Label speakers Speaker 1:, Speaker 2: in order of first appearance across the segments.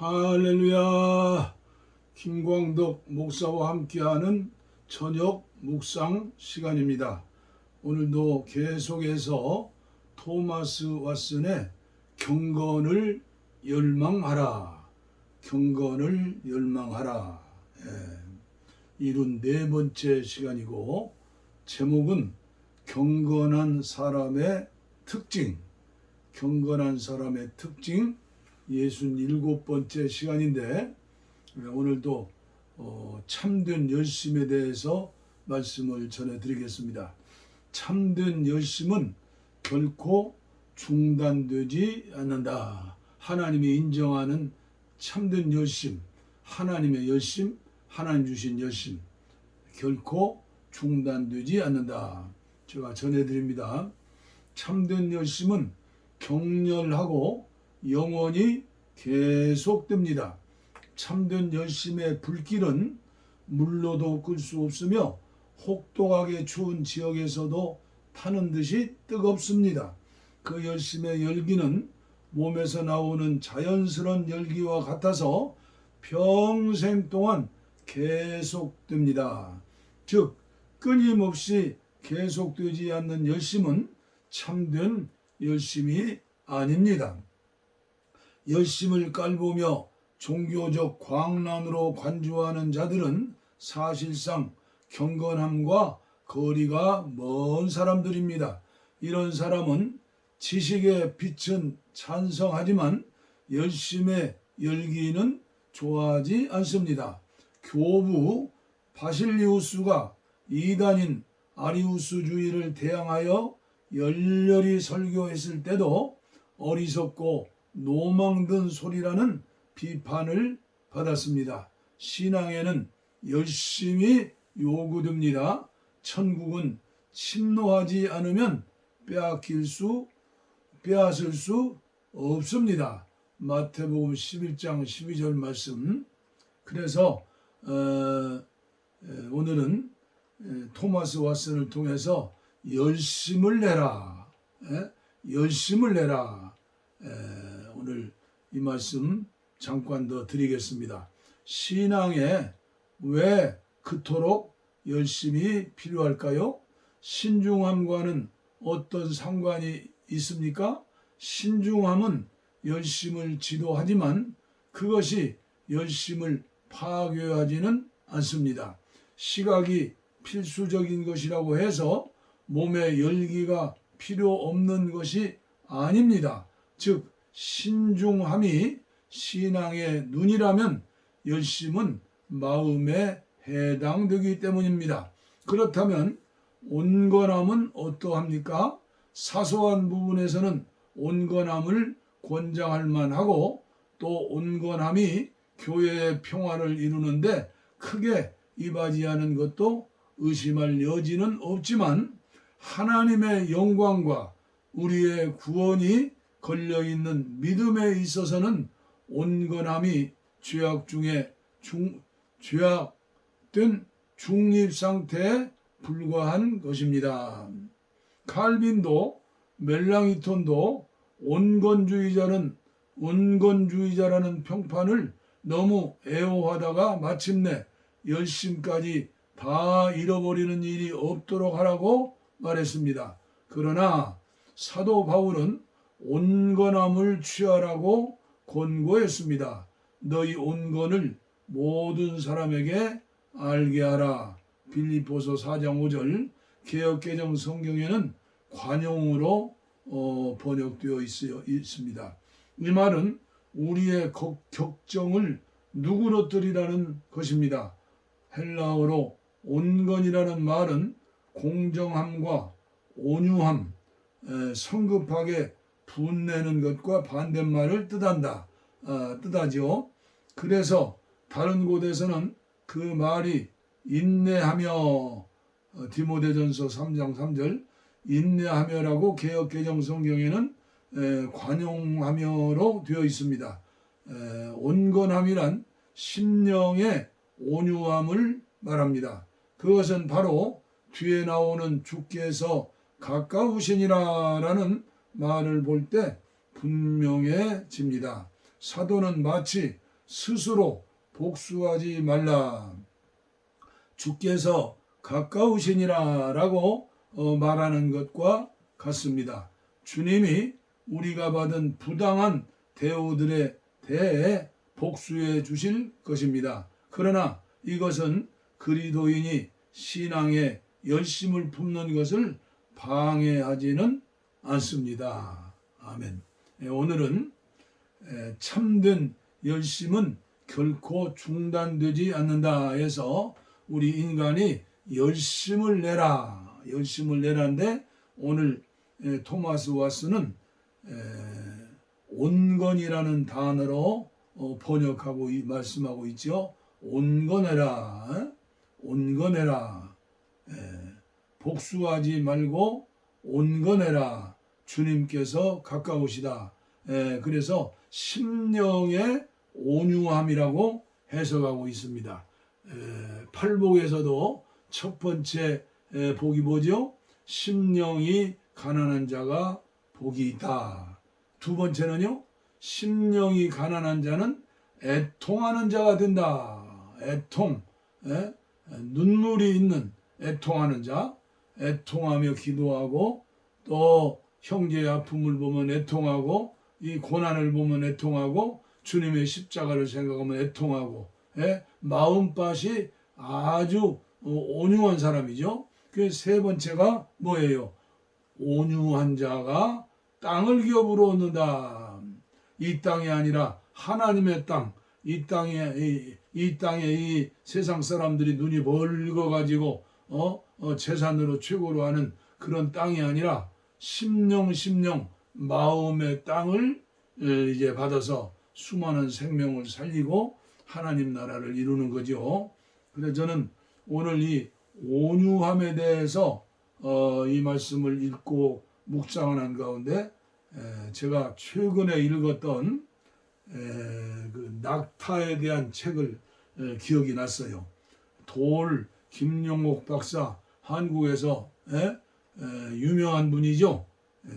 Speaker 1: 할렐루야. 김광덕 목사와 함께하는 저녁 묵상 시간입니다. 오늘도 계속해서 토마스 왓슨의 경건을 열망하라. 경건을 열망하라. 예. 이룬 네 번째 시간이고 제목은 경건한 사람의 특징. 경건한 사람의 특징 67번째 시간인데 오늘도 어, 참된 열심에 대해서 말씀을 전해드리겠습니다. 참된 열심은 결코 중단되지 않는다. 하나님이 인정하는 참된 열심, 하나님의 열심, 하나님 주신 열심 결코 중단되지 않는다. 제가 전해드립니다. 참된 열심은 격렬하고 영원히 계속됩니다. 참된 열심의 불길은 물로도 끌 수 없으며 혹독하게 추운 지역에서도 타는 듯이 뜨겁습니다. 그 열심의 열기는 몸에서 나오는 자연스러운 열기와 같아서 평생 동안 계속됩니다. 즉 끊임없이 계속되지 않는 열심은 참된 열심이 아닙니다. 열심을 깔보며 종교적 광란으로 관주하는 자들은 사실상 경건함과 거리가 먼 사람들입니다. 이런 사람은 지식의 빛은 찬성하지만 열심의 열기는 좋아하지 않습니다. 교부 바실리우스가 이단인 아리우스주의를 대항하여 열렬히 설교했을 때도 어리석고 노망든 소리라는 비판을 받았습니다. 신앙에는 열심히 요구됩니다. 천국은 침노하지 않으면 빼앗길 수 빼앗을 수 없습니다. 마태복음 11장 12절 말씀. 그래서 어, 에, 오늘은 에, 토마스 왓슨을 통해서 열심을 내라. 에? 열심을 내라. 에, 오늘 이 말씀 잠깐 더 드리겠습니다. 신앙에 왜 그토록 열심히 필요할까요? 신중함과는 어떤 상관이 있습니까? 신중함은 열심을 지도하지만 그것이 열심을 파괴하지는 않습니다. 시각이 필수적인 것이라고 해서 몸에 열기가 필요 없는 것이 아닙니다. 즉 신중함이 신앙의 눈이라면 열심은 마음에 해당되기 때문입니다. 그렇다면 온건함은 어떠합니까? 사소한 부분에서는 온건함을 권장할 만하고 또 온건함이 교회의 평화를 이루는데 크게 이바지하는 것도 의심할 여지는 없지만 하나님의 영광과 우리의 구원이 걸려 있는 믿음에 있어서는 온건함이 죄악 중에 중 죄악된 중립 상태에 불과한 것입니다. 칼빈도 멜랑이톤도 온건주의자는 온건주의자라는 평판을 너무 애호하다가 마침내 열심까지 다 잃어버리는 일이 없도록 하라고 말했습니다. 그러나 사도 바울은 온건함을 취하라고 권고했습니다. 너희 온건을 모든 사람에게 알게 하라. 빌리포서 4장 5절 개혁개정 성경에는 관용으로 어, 번역되어 있어, 있습니다. 이 말은 우리의 격정을 누구로뜨리라는 것입니다. 헬라어로 온건이라는 말은 공정함과 온유함, 에, 성급하게 분내는 것과 반대말을 뜻한다. 어, 뜻하죠. 그래서 다른 곳에서는 그 말이 인내하며 어, 디모데전서 3장 3절 인내하며라고 개혁 개정 성경에는 에, 관용하며로 되어 있습니다. 에, 온건함이란 심령의 온유함을 말합니다. 그것은 바로 뒤에 나오는 주께서 가까우시니라라는 말을 볼 때 분명해집니다. 사도는 마치 스스로 복수하지 말라. 주께서 가까우시니라 라고 어, 말하는 것과 같습니다. 주님이 우리가 받은 부당한 대우들에 대해 복수해 주실 것입니다. 그러나 이것은 그리도인이 신앙에 열심을 품는 것을 방해하지는 않습니다. 아멘. 예, 오늘은 에, 참된 열심은 결코 중단되지 않는다 해서 우리 인간이 열심을 내라 열심을 내라는데 오늘 에, 토마스 와스는 에, 온건이라는 단어로 어, 번역하고 이- 말씀하고 있죠. 온건해라, 어? 온건해라. 에, 복수하지 말고 온건해라. 주님께서 가까우시다. 에, 그래서 심령의 온유함이라고 해석하고 있습니다. 에, 팔복에서도 첫 번째 에, 복이 뭐죠? 심령이 가난한 자가 복이 있다. 두 번째는요, 심령이 가난한 자는 애통하는 자가 된다. 애통, 에? 눈물이 있는 애통하는 자, 애통하며 기도하고 또 형제의 아픔을 보면 애통하고 이 고난을 보면 애통하고 주님의 십자가를 생각하면 애통하고 예? 마음밭이 아주 어, 온유한 사람이죠. 그 세 번째가 뭐예요? 온유한 자가 땅을 기업으로 얻는다. 이 땅이 아니라 하나님의 땅, 이 땅에 이, 이 땅에 이 세상 사람들이 눈이 벌거 가지고 어, 어 재산으로 최고로 하는 그런 땅이 아니라 심령 심령 마음의 땅을 에, 이제 받아서 수많은 생명을 살리고 하나님 나라를 이루는 거죠. 그래서 저는 오늘 이 온유함에 대해서 어, 이 말씀을 읽고 묵상하는 가운데 에, 제가 최근에 읽었던 에, 그 낙타에 대한 책을 에, 기억이 났어요. 돌 김용옥 박사 한국에서 유명한 분이죠. 에,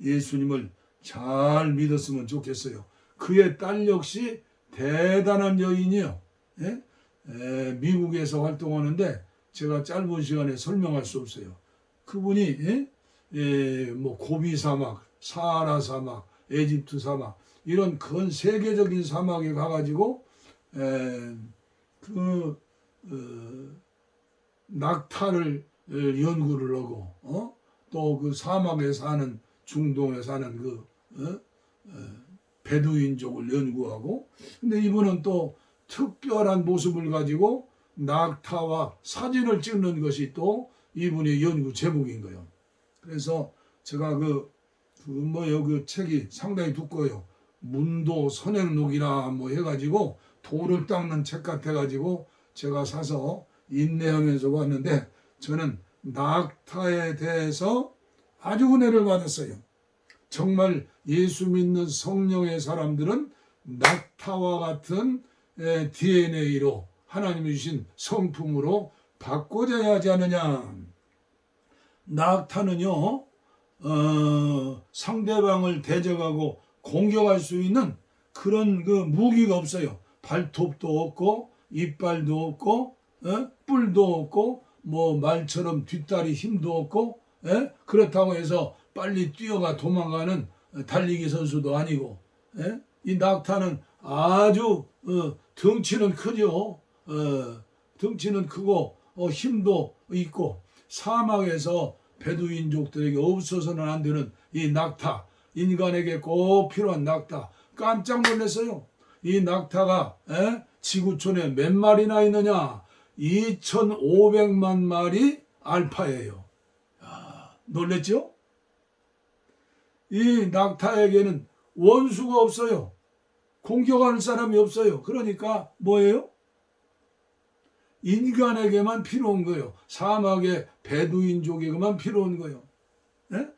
Speaker 1: 예수님을 잘 믿었으면 좋겠어요. 그의 딸 역시 대단한 여인이요. 예? 에, 미국에서 활동하는데 제가 짧은 시간에 설명할 수 없어요. 그분이 예? 예, 뭐 고비 사막, 사하라 사막, 에집트 사막 이런 큰 세계적인 사막에 가가지고 에, 그 어, 낙타를 어, 연구를 하고 어? 또 그 사막에 사는 중동에 사는 그 어? 어, 베두인족을 연구하고 근데 이분은 또 특별한 모습을 가지고 낙타와 사진을 찍는 것이 또 이분의 연구 제목인 거예요. 그래서 제가 그, 그 뭐요, 그 책이 상당히 두꺼워요. 문도 선행록이라 뭐 해가지고 돌을 닦는 책 같아가지고 제가 사서 인내하면서 봤는데 저는 낙타에 대해서 아주 은혜를 받았어요. 정말 예수 믿는 성령의 사람들은 낙타와 같은 DNA로 하나님이 주신 성품으로 바꿔져야 하지 않느냐. 낙타는요, 어, 상대방을 대적하고 공격할 수 있는 그런 그 무기가 없어요. 발톱도 없고, 이빨도 없고, 어? 뿔도 없고, 뭐 말처럼 뒷다리 힘도 없고, 예? 그렇다고 해서 빨리 뛰어가 도망가는 달리기 선수도 아니고, 예? 이 낙타는 아주 어, 덩치는 크죠. 어, 덩치는 크고 어, 힘도 있고 사막에서 베두인족들에게 없어서는 안 되는 이 낙타 인간에게 꼭 필요한 낙타 깜짝 놀랐어요. 이 낙타가 에? 지구촌에 몇 마리나 있느냐? 2,500만 마리 알파예요. 야, 놀랬죠? 이 낙타에게는 원수가 없어요. 공격하는 사람이 없어요. 그러니까 뭐예요? 인간에게만 필요한 거예요. 사막의 베두인족에게만 필요한 거예요. 네?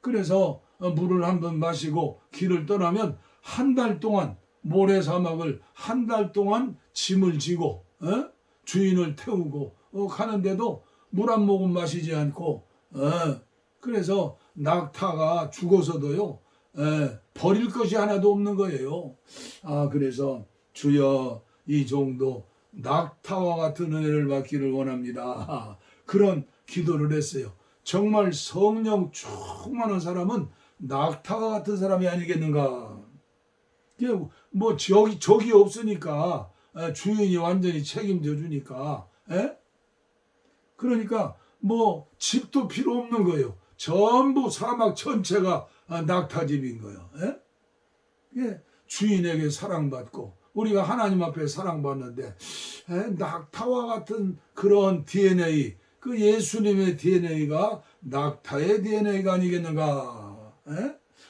Speaker 1: 그래서 물을 한 번 마시고 길을 떠나면 한 달 동안 모래 사막을 한 달 동안 짐을 지고 어? 주인을 태우고 어, 가는데도 물 한 모금 마시지 않고 어, 그래서 낙타가 죽어서도요 에, 버릴 것이 하나도 없는 거예요. 아 그래서 주여 이 정도 낙타와 같은 은혜를 받기를 원합니다. 그런 기도를 했어요. 정말 성령 충만한 사람은 낙타와 같은 사람이 아니겠는가? 뭐 적이 적이 없으니까 에, 주인이 완전히 책임져 주니까. 에? 그러니까 뭐 집도 필요 없는 거예요. 전부 사막 전체가 아, 낙타집인 거예요. 예? 예, 주인에게 사랑받고 우리가 하나님 앞에 사랑받는데 에, 낙타와 같은 그런 DNA 그 예수님의 DNA가 낙타의 DNA가 아니겠는가?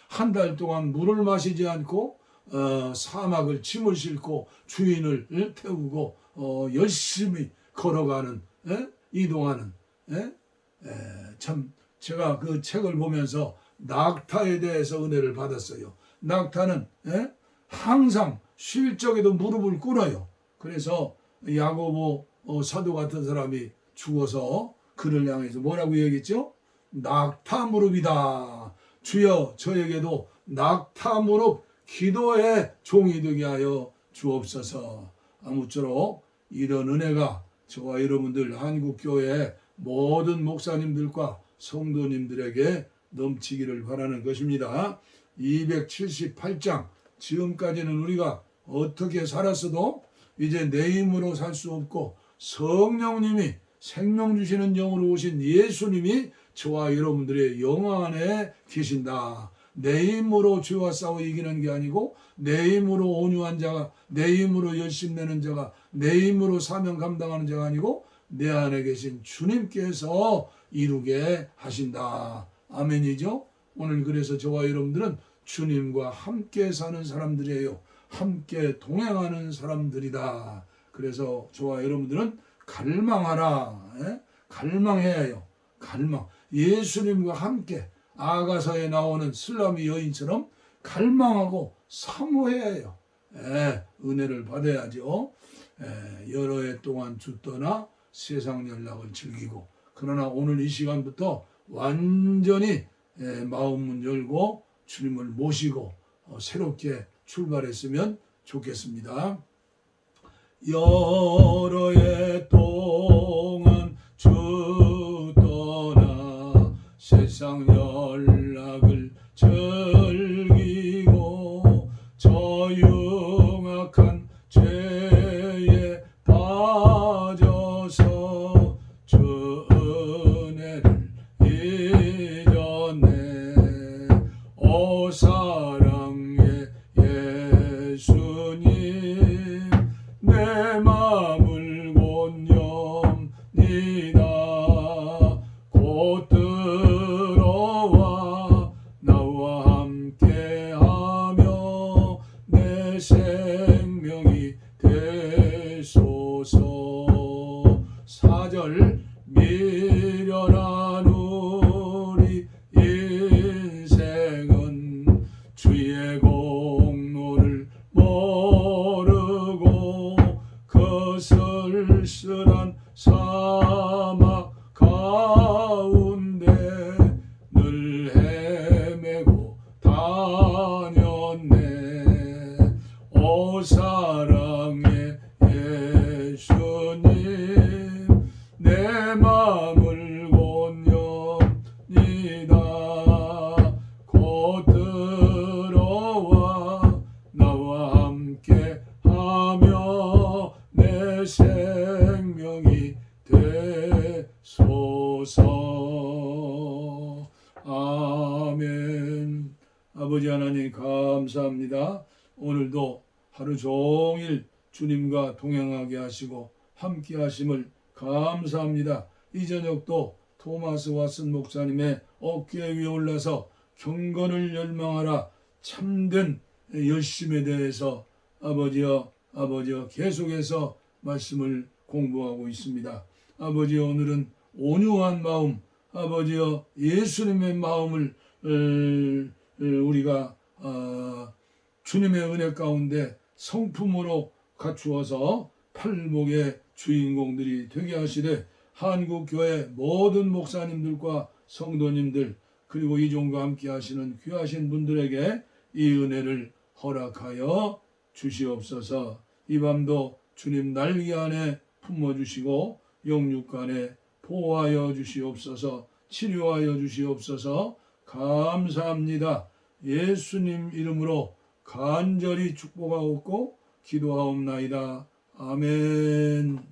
Speaker 1: 한 달 동안 물을 마시지 않고 어, 사막을 짐을 싣고 주인을 태우고 어, 열심히 걸어가는 에? 이동하는 에? 에, 참 제가 그 책을 보면서 낙타에 대해서 은혜를 받았어요. 낙타는 에? 항상 쉴 적에도 무릎을 꿇어요. 그래서 야고보 어, 사도 같은 사람이 죽어서 그를 향해서 뭐라고 얘기했죠? 낙타 무릎이다. 주여 저에게도 낙타 무릎 기도의 종이 되게 하여 주옵소서. 아무쪼록 이런 은혜가 저와 여러분들 한국교회 모든 목사님들과 성도님들에게 넘치기를 바라는 것입니다. 278장 지금까지는 우리가 어떻게 살았어도 이제 내 힘으로 살 수 없고 성령님이 생명 주시는 영으로 오신 예수님이 저와 여러분들의 영화 안에 계신다. 내 힘으로 죄와 싸워 이기는 게 아니고 내 힘으로 온유한 자가 내 힘으로 열심 내는 자가 내 힘으로 사명 감당하는 자가 아니고 내 안에 계신 주님께서 이루게 하신다. 아멘이죠? 오늘 그래서 저와 여러분들은 주님과 함께 사는 사람들이에요. 함께 동행하는 사람들이다. 그래서 저와 여러분들은 갈망하라. 예? 갈망해야 해요. 갈망. 예수님과 함께 아가서에 나오는 슬라미 여인처럼 갈망하고 사모해야 해요. 예, 은혜를 받아야죠. 예, 여러 해 동안 죽더나 세상 연락을 즐기고 그러나 오늘 이 시간부터 완전히 예, 마음문 열고 주님을 모시고 어, 새롭게 출발했으면 좋겠습니다. 여러 해 동안 죽더나 세상 감사합니다 오늘도 하루 종일 주님과 동행하게 하시고 함께 하심을 감사합니다 이 저녁도 토마스 왓슨 목사님의 어깨 위에 올라서 경건을 열망하라 참된 열심에 대해서 아버지여 아버지여 계속해서 말씀을 공부하고 있습니다. 아버지여 오늘은 온유한 마음 아버지여 예수님의 마음을 어, 어, 우리가 어, 주님의 은혜 가운데 성품으로 갖추어서 팔복의 주인공들이 되게 하시되 한국 교회 모든 목사님들과 성도님들 그리고 이 종과 함께 하시는 귀하신 분들에게 이 은혜를 허락하여 주시옵소서. 이 밤도 주님 날개 안에 품어주시고 영육간에 보호하여 주시옵소서. 치료하여 주시옵소서. 감사합니다. 예수님 이름으로 간절히 축복하옵고 기도하옵나이다. 아멘.